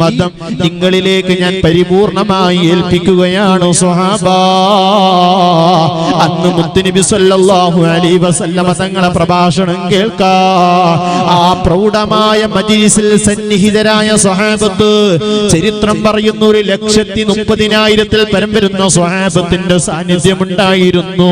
മതം നിങ്ങളിലേക്ക് ഞാൻ പരിപൂർണമായി ഏൽപ്പിക്കുകയാണ് സ്വഹാബ. അന്ന് മുത്തുനബി സല്ലല്ലാഹു അലൈഹി വസല്ലമ തങ്ങളെ പ്രഭാഷണം കേൾക്കാ. ആ പ്രൗഢമായ മജ്ലിസിൽ സന്നിഹിതരായ സ്വഹാബത്ത് ചരിത്രം പറയുന്ന ഒരു ലക്ഷത്തി മുപ്പതിനായിരത്തിൽ പരം വരുന്ന സ്വഹാബത്തിന്റെ സാന്നിധ്യമുണ്ടായിരുന്നു.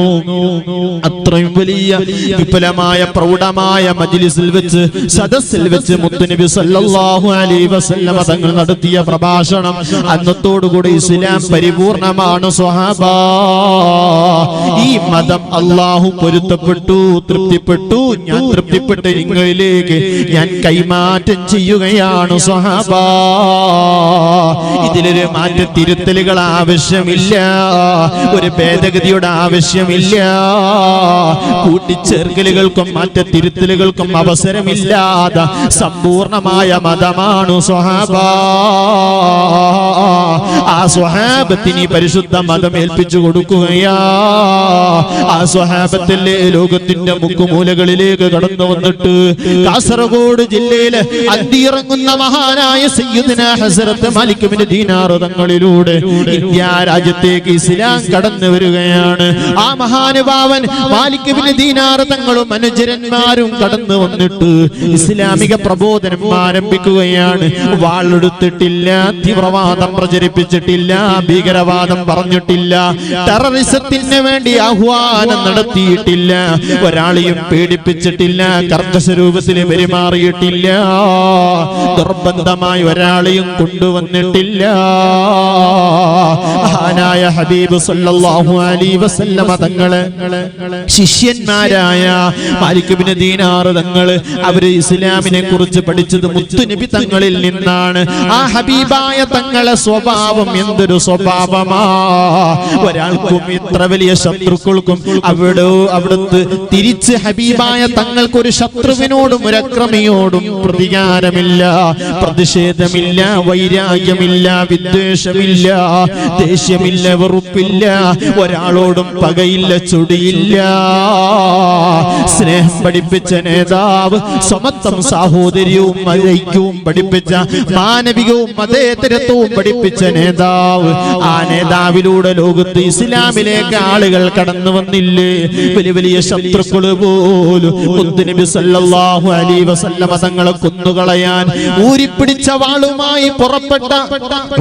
അത്രയും വലിയ വിപുലമായ പ്രൗഢമായ മജിലിസിൽ വെച്ച് സദസ്സിൽ വെച്ച് മുത്തുനബി സല്ലല്ലാഹു അലൈഹി വസല്ലമ തങ്ങൾ നടത്തിയ പ്രഭാഷണം അന്നത്തോടുകൂടി ഇസ്ലാം പരിപൂർണമാണ് സ്വഹാബ. ഈ മതം അള്ളാഹു പൊരുത്തപ്പെട്ടു തൃപ്തിപ്പെട്ടു. ഞാൻ തൃപ്തിപ്പെട്ട് നിങ്ങളിലേക്ക് ഞാൻ കൈമാറ്റം ചെയ്യുകയാണ് സ്വഹാബ. ഇതിലൊരു മാറ്റ തിരുത്തലുകൾ ആവശ്യമില്ല ഒരു ഭേദഗതിയുടെ ആവശ്യമില്ല. കൂട്ടിച്ചേർക്കലുകൾക്കും മാറ്റ തിരുത്തലുകൾക്കും അവസരമില്ലാതെ സമ്പൂർണമായ മതമാണ് സ്വഹാബ. ആ സ്വഹാബത്തിന് പരിശുദ്ധ മതം ഏൽപ്പിച്ചു കൊടുക്കുകയാ. ആ സ്വഹാബത്തിലെ ലോകത്തിന്റെ മുക്കുമൂലകളിലേക്ക് കടന്നു വന്നിട്ട് കാസർഗോഡ് ജില്ലയിലെ അന്തിയിറങ്ങുന്ന മഹാനായ സയ്യിദ്ന ഹസരത്ത് മാലിക്കുമിന്റെ ദീനാറുതങ്ങളിലൂടെ ഇന്ത്യ രാജ്യത്തേക്ക് ഇസ്ലാം കടന്നു വരികയാണ്. ആ മഹാനുഭാവൻ മാലിക്കുമിന്റെ ദീനാറുതങ്ങളും അനുചരന്മാരും കടന്നു വന്നിട്ട് ഇസ്ലാമിക പ്രബോധനം ആരംഭിക്കുകയാണ്. വാളെടുത്തിട്ടില്ല തീവ്രവാദം പ്രചരിപ്പിച്ചിട്ടില്ല ഭീകരവാദം പറഞ്ഞിട്ടില്ല ടെററിസത്തിന് വേണ്ടി ആഹ്വാനം നടത്തിയിട്ടില്ല ഒരാളെയും പേടിപ്പിച്ചിട്ടില്ല കർക്കശ രൂപത്തിൽ പെരുമാറിയിട്ടില്ല നിർബന്ധമായി ഒരാളെയും കൊണ്ടുവന്നിട്ടില്ല. മഹാനായ ഹബീബ് സല്ലല്ലാഹു അലൈഹി വസല്ലമ തങ്ങളെ ശിഷ്യന്മാരായ മാലിക് ബിൻ ദീനാർ തങ്ങൾ അവർ ഇസ്ലാമിനെ കുറിച്ച് പഠിച്ചത് മുത്തുനബി തങ്ങളിൽ നിന്നാണ്. ആ ഹബീബായ തങ്ങളെ സ്വഭാവം എന്തൊരു സ്വഭാവമാ? ഒരാൾക്കും ഇത്ര വലിയ ശത്രുക്കൾക്കും അവിടെ അവിടുത്തെ തിരിച്ച് ഹബീബായ തങ്ങൾക്ക് ഒരു ശത്രുവിനോടും ഒരു അക്രമിയോടും പ്രതികാരമില്ല. പ്രതിഷേധമില്ല വൈരാഗ്യമില്ല വിദ്വേഷമില്ല ദേഷ്യമില്ല വെറുപ്പില്ല ഒരാളോടും പകയില്ല ചുടിയില്ല. സ്നേഹം പഠിപ്പിച്ച നേതാവ് സമത്വം സാഹോദര്യവും മഴയ്ക്കും പഠിപ്പിച്ച മാനവികവും മതേതരത്വവും പഠിപ്പിച്ച നേതാവ്. ആ നേതാവിലൂടെ ലോകത്ത് ഇസ്ലാമിലേക്ക് ആളുകൾ കടന്നു വന്നില്ലേ? വലിയ വലിയ ശത്രുക്കൾ പോലും മുത്തുനബി സല്ലല്ലാഹു അലൈഹി വസല്ലമ തങ്ങളെ കൊന്നുകളയാൻ ഊരിപ്പിടിച്ച വാളുമായി പുറപ്പെട്ട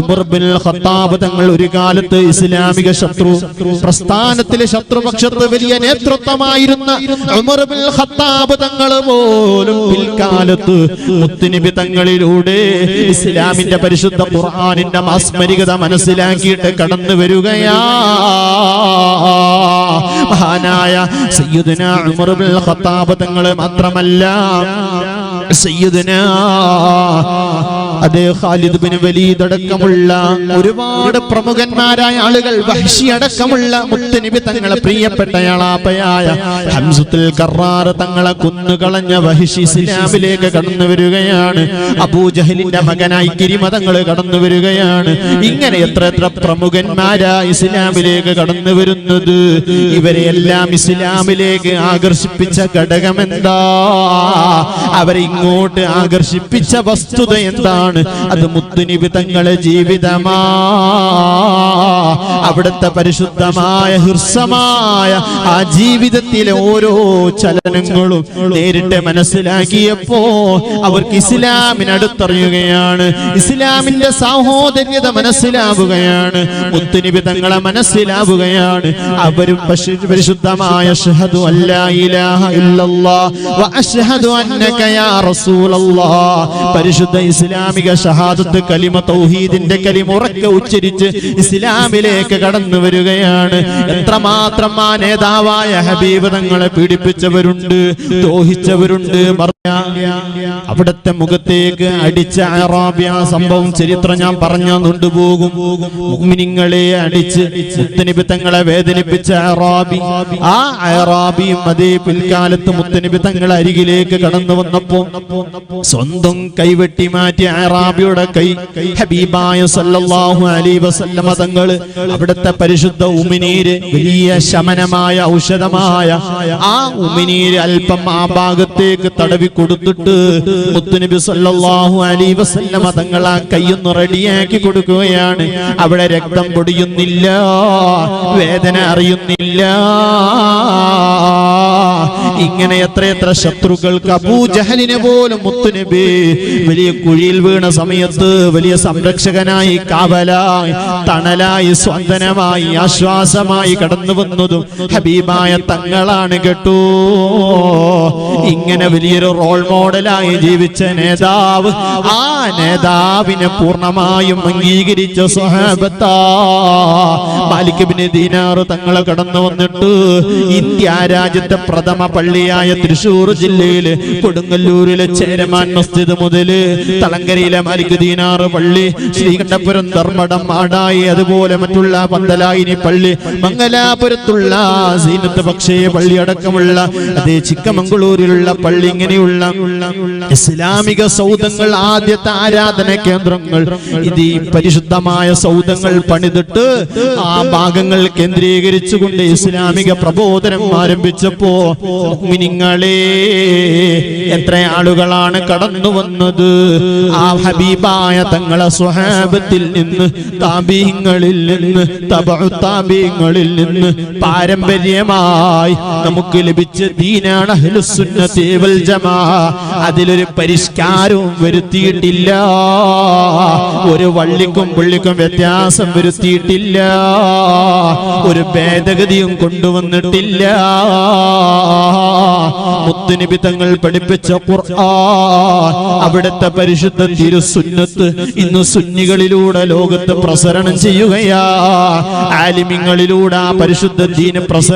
ഉമർ ബിൻ ഖത്താബ് തങ്ങൾ ഒരു കാലത്ത് ഇസ്ലാമിക ശത്രു പ്രസ്ഥാനത്തിലെ ശത്രുപക്ഷത്ത് വലിയ നേതൃത്വമായിരുന്ന ഉമർ ബിൻ ഖത്താബ് തങ്ങൾ പോലും പിൽക്കാലത്ത് മുത്തുനബി തങ്ങളിലൂടെ ഇസ്ലാമിന്റെ പരിശുദ്ധ ഖുർആാനിന്റെ മാസ്മരികത മനസ്സിലാക്കിയിട്ട് കടന്നു വരികയാ. മഹാനായ സയ്യിദുന ഉമർ ഖത്താബ് തങ്ങൾ മാത്രമല്ല. സയ്യിദുന അതേ ഖാലിദ് ബിൻ വലീദ് അടക്കമുള്ള ഒരുപാട് പ്രമുഖന്മാരായ ആളുകൾ വഹ്ഷി അടക്കമുള്ള മുത്തനബി തങ്ങളെ പ്രിയപ്പെട്ടയാളാപ്പയായ ഹംസത്തുൽ കറാർ തങ്ങളെ കുന്നുകളഞ്ഞ വഹിഷി ഇസ്ലാമിലേക്ക് കടന്നു വരികയാണ്. അബൂജഹലിന്റെ മകനായി കിരിമതങ്ങൾ കടന്നു വരികയാണ്. ഇങ്ങനെ എത്ര എത്ര പ്രമുഖന്മാരാ ഇസ്ലാമിലേക്ക് കടന്നു വരുന്നത്. ഇവരെ എല്ലാം ഇസ്ലാമിലേക്ക് ആകർഷിപ്പിച്ച ഘടകം എന്താ അവരെ ഇങ്ങോട്ട് ആകർഷിപ്പിച്ച വസ്തുത എന്താണ്? അത് മുത്തുനിബിതങ്ങളെ ജീവിതമാ. അവിടുത്തെ പരിശുദ്ധമായ ഹൃസ്വമായ ആ ജീവിതത്തിലെ ഓരോ ചലനങ്ങളും നേരിട്ട് മനസ്സിലാക്കിയപ്പോ അവർക്ക് ഇസ്ലാമിനടുത്തറിയുകയാണ് ഇസ്ലാമിന്റെ സാഹോദര്യത മനസ്സിലാവുകയാണ്. മുത്തുനിബി തങ്ങളെ മനസ്സിലാവുകയാണ്. അവരും പരിശുദ്ധമായ ഇല്ലല്ലാഹ് വ അഷ്ഹദു അന്നക യാ പരിശുദ്ധ ഇസ്ലാമിക ഷഹാദത്ത് കലിമ തൗഹീദിന്റെ കലിമ ഉറക്കെ ഉച്ചരിച്ച് ഇസ്ലാമിലേക്ക് കടന്നു വരികയാണ്. എത്രമാത്രം ആ നേതാവായ ഹബീബ് തങ്ങളെ പീഡിപ്പിച്ചവരുണ്ട് ദ്രോഹിച്ചവരുണ്ട് മറ- അവിടുത്തെ മുഖത്തേക്ക് അടിച്ച അറാബിയ സംഭവം ചരിത്രം ഞാൻ പറഞ്ഞു കൊണ്ടുപോകും. മുഗ്മിനിങ്ങളെ അടിച്ച് മുത്തനിബിത്തങ്ങളെ തങ്ങളെ വേദനിപ്പിച്ച അറാബി. ആ അറാബിയും അതേ പിൽക്കാലത്ത് മുത്തനിബിത്തങ്ങൾ അരികിലേക്ക് കടന്നു വന്നപ്പോ സ്വന്തം കൈവെട്ടി മാറ്റി അറാബിയുടെ കൈ ഹബീബായ സല്ലല്ലാഹു അലൈഹി വസല്ലമ തങ്ങൾ അവിടുത്തെ പരിശുദ്ധ ഉമിനീര് വലിയ ശമനമായ ഔഷധമായ ആ ഉമിനീര് അല്പം ആ ഭാഗത്തേക്ക് തടവി കൊടുത്തിട്ട് മുത്തുനബി സല്ലല്ലാഹു അലൈഹി വസല്ലമ തങ്ങൾ ആ കയ്യൊന്ന് റെഡിയാക്കി കൊടുക്കുകയാണ്. അവിടെ രക്തം പൊടിയുന്നില്ല വേദന അറിയുന്നില്ല. ഇങ്ങനെ എത്രയെത്ര ശത്രുക്കൾക്ക് അബൂജഹലിനെ പോലും മുത്തുനബി വലിയ കുഴിയിൽ വീണ സമയത്ത് വലിയ സംരക്ഷകനായി കാവലായി തണലായി സ്വന്തനമായി ആശ്വാസമായി കടന്നു വന്നതും ഹബീബായ തങ്ങളാണ് കേട്ടു. ഇങ്ങനെ വലിയൊരു റോൾ മോഡലായി ജീവിച്ച നേതാവ് ആ നേതാവിനെ പൂർണമായും അംഗീകരിച്ച സ്വഹാബത്താ. മാലിക്കബിന് ദീനാറ് തങ്ങളെ കടന്നു വന്നിട്ട് ഇന്ത്യ രാജ്യത്തെ പ്രഥമ പള്ളിയായ തൃശൂർ ജില്ലയിലെ കൊടുങ്ങല്ലൂരിലെ ചേരമാൻ മസ്ജിദ് മുതൽ തളങ്കരയിലെ മാലിക് പള്ളി ശ്രീകണ്ഠപുരം ധർമ്മടം ആടായി അതുപോലെ മറ്റുള്ള പന്തലായിനി പള്ളി മംഗലാപുരത്തുള്ള സീനത്ത് പക്ഷേ പള്ളി അടക്കമുള്ള അതേ ചിക്കമംഗളൂരിലുള്ള പള്ളി ഇങ്ങനെയുള്ള ഇസ്ലാമിക സൗദങ്ങൾ ആദ്യത്തെ ആരാധന കേന്ദ്രങ്ങൾ. ഇത് ഈ പരിശുദ്ധമായ സൗദങ്ങൾ പണിതിട്ട് ആ ഭാഗങ്ങൾ കേന്ദ്രീകരിച്ചുകൊണ്ട് ഇസ്ലാമിക പ്രബോധനം ആരംഭിച്ചപ്പോ മിനിങ്ങളെ എത്ര ആളുകളാണ് കടന്നു വന്നത്? ആ ഹബീബായ തങ്ങളെ സ്വഹാബത്തിൽ നിന്ന് താബീങ്ങളിൽ നിന്ന് തബഉ താബീങ്ങളിൽ നിന്ന് പാരമ്പര്യമായി നമുക്ക് ലഭിച്ച ദീനാണ് അതിലൊരു പരിഷ്കാരവും വരുത്തിയിട്ടില്ല. ഒരു വള്ളിക്കും പുള്ളിക്കും വ്യത്യാസം വരുത്തിയിട്ടില്ല. ഒരു ഭേദഗതിയും കൊണ്ടുവന്നിട്ടില്ല. മുത്തുനബി തങ്ങൾ പഠിപ്പിച്ച ഖുർആൻ അവിടുത്തെ പരിശുദ്ധ തിരുസുന്നത്ത് ഇന്ന് സുന്നികളിലൂടെ ലോകത്ത് പ്രസരണം ചെയ്യുകയാ. ആലിമിങ്ങളിലൂടെ ആ പരിശുദ്ധ ദീന പ്രസരണം